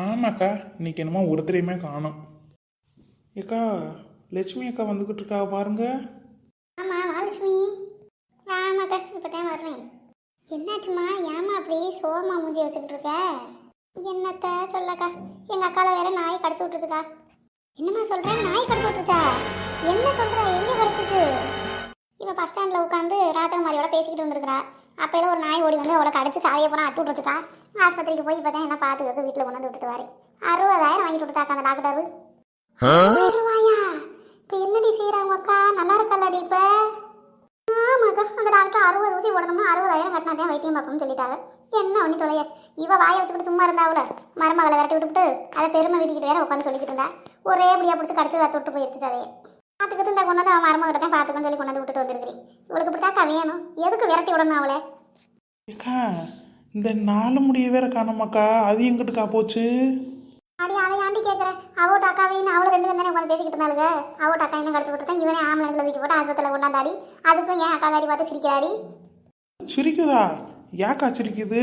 ஆமாக்கா இன்னைக்கு என்னமோ ஒருத்தரையுமே காணும். ஏக்கா லட்சுமி அக்கா வந்துக்கிட்டு இருக்கா பாருங்க. ஆமாம் மகாலட்சுமி ஆமாக்கா இப்போ தான் வர்றேன். என்னாச்சுமா ஏமா அப்படியே சோகமா மூஞ்சி வச்சுக்கிட்டு இருக்க? என்னத்த சொல்லக்கா எங்கள் அக்கால வேற நாய் கடிச்சு விட்டுருச்சுக்கா. என்னம்மா சொல்கிறேன் நாய் கடிச்சு விட்டுருச்சா? என்ன சொல்கிற இப்போ பஸ் ஸ்டாண்டில் உட்காந்து ராஜகுமாரியோட பேசிக்கிட்டு வந்திருக்கிறா அப்பையில ஒரு நாய் ஓடி வந்து அவளை கடிச்சு சாதியை போனால் அத்து விட்டுருச்சுக்கா. ஆஸ்பத்திரிக்கு போய் இப்போ தான் என்ன பார்த்துக்கிறது வீட்டில் கொண்டு வந்து விட்டுட்டு வரேன் அறுபதாயிரம் வாங்கிட்டு விட்டுட்டாக்கா அந்த டாக்டரு அறுபதாயிரம் ரூபாயா இப்போ என்னடி செய்கிறாங்க அக்கா? நல்லா இருக்கால்லடி இப்போ? ஆமாக்கா அந்த டாக்டர் அறுபது ஊசி போடணும்னா அறுபதாயிரம் கட்டினா தான் வைத்தியம் பார்ப்போம்னு சொல்லிட்டாங்க. என்ன ஒண்ணி தொலைய? இவ வாயை வச்சுக்கிட்டு சும்மா இருந்தாவுல மருமகளை விரட்டி விட்டுவிட்டு அதை பெருமை விதிக்கிட்டு வேற உட்காந்து சொல்லிக்கிட்டு இருந்தா. ஒரே அப்படியா பிடிச்சி கடிச்சு தொட்டு போயிருச்சு அதையே பார்த்துக்கிட்டு இந்த கொண்டு வந்து அவன் மருமகிட்ட தான் பார்த்துக்கன்னு சொல்லி கொண்டு வந்து விட்டுட்டு வந்திருக்கிறேன் இவளுக்கு இப்படித்தாக்கா வேணும். எதுக்கு விரட்டி விடணும் அவளை? ஏக்கா இந்த நாலு முடிய வேற காணோமாக்கா? அது எங்கிட்டுக்கா போச்சு? அடி அதை ஆண்டி கேட்குறேன் அவோட்ட அக்காவையும் அவளும் ரெண்டு பேரும் தானே உட்காந்து பேசிக்கிட்டு இருந்தாளுங்க அவோட்ட அக்கா என்ன கடிச்சு விட்டுட்டேன் இவனே ஆம்புலன்ஸ்ல தூக்கி போட்டு ஆஸ்பத்திரியில் கொண்டாந்தாடி அதுக்கும் ஏன் அக்கா காரி பார்த்து சிரிக்கிறாடி? சிரிக்குதா? ஏக்கா சிரிக்குது?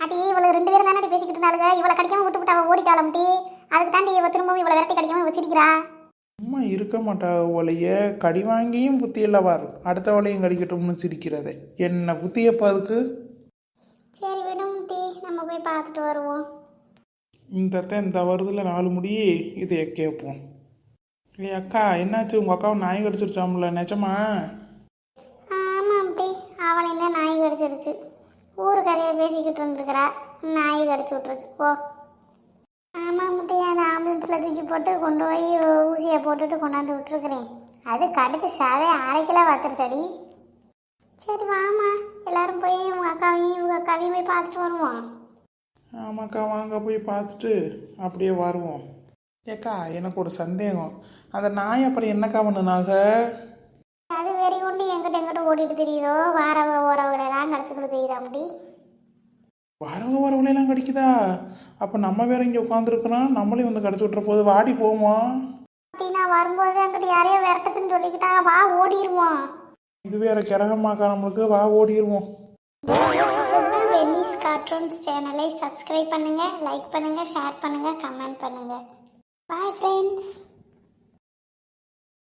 அடி இவளு ரெண்டு பேரும் தானே பேசிக்கிட்டு இருந்தாளுங்க இவளை கடிக்காம விட்டு விட்டு அவள் ஓடிட்டாளம்டி. அதுக்கு தாண்டி இவ திரும்பவும் இவளை விரட்டி கடிக்காம இவ சிரிக்கிறா? அம்மா இருக்க மாட்டா ஒலைய. கடி வாங்கியும் புத்தி இல்லவார் அடுத்த வலையும் கடிக்கட்டும்னு சிரிக்கிறதே. என்ன புத்தியப்பா அதுக்கு? சரி விடும் டி நம்ம போய் பார்த்துட்டு வருவோம். இந்த அத்தை இந்த வருதுல நாலு முடி. இதை கேட்போம் ஏ அக்கா என்னாச்சு? உங்கள் அக்காவை நாய் கடிச்சிருச்சாம்ல நிஜமா? ஆமாம் டி அவளையும் தான் நாய் கடிச்சிருச்சு. ஊரு கதையை பேசிக்கிட்டு இருந்துருக்கிறா. நாய் கடிச்சு விட்டுருச்சு. ஓ ஆம்புலன்ஸில் தூக்கி போட்டு கொண்டு போய் ஊசியை போட்டுட்டு கொண்டாந்து விட்டுருக்குறேன். அது கடிச்சு சாவே அரை கிலோ வத்துருச்சடி சரி வாமா எல்லாரும் போய் உங்க அக்காவையும் இவங்க அக்காவையும் போய் பார்த்துட்டு வருவோம். ஆமாக்கா வாங்க போய் பார்த்துட்டு அப்படியே வருவோம். ஏக்கா எனக்கு ஒரு சந்தேகம். அந்த நாய் அப்புறம் என்னக்கா பண்ணுனாக? அது வெறி கொண்டு எங்கிட்ட எங்கிட்ட ஓடிட்டு தெரியுதோ? வாரவ ஓரவங்களெல்லாம் கிடச்சிக்கிட்டு தெரியுதா முடி வரவ வரவளையெல்லாம் கடிக்குதா? அப்போ நம்ம வேற இங்கே உட்காந்துருக்கோம் நம்மளையும் வந்து கடிச்சு விட்டுற போது வாடி அப்படி நான் வரும்போது என்கிட்ட யாரையோ விரட்டுச்சுன்னு சொல்லிக்கிட்டா வா ஓடிடுவோம் இது வேற கிரகமாக்கா நம்மளுக்கு. வா ஓடிடுவோம் வெனிஸ் கார்ட்டூன்ஸ் சேனலை சப்ஸ்கிரைப் பண்ணுங்க லைக் பண்ணுங்க ஷேர் பண்ணுங்க கமெண்ட் பண்ணுங்க. Bye friends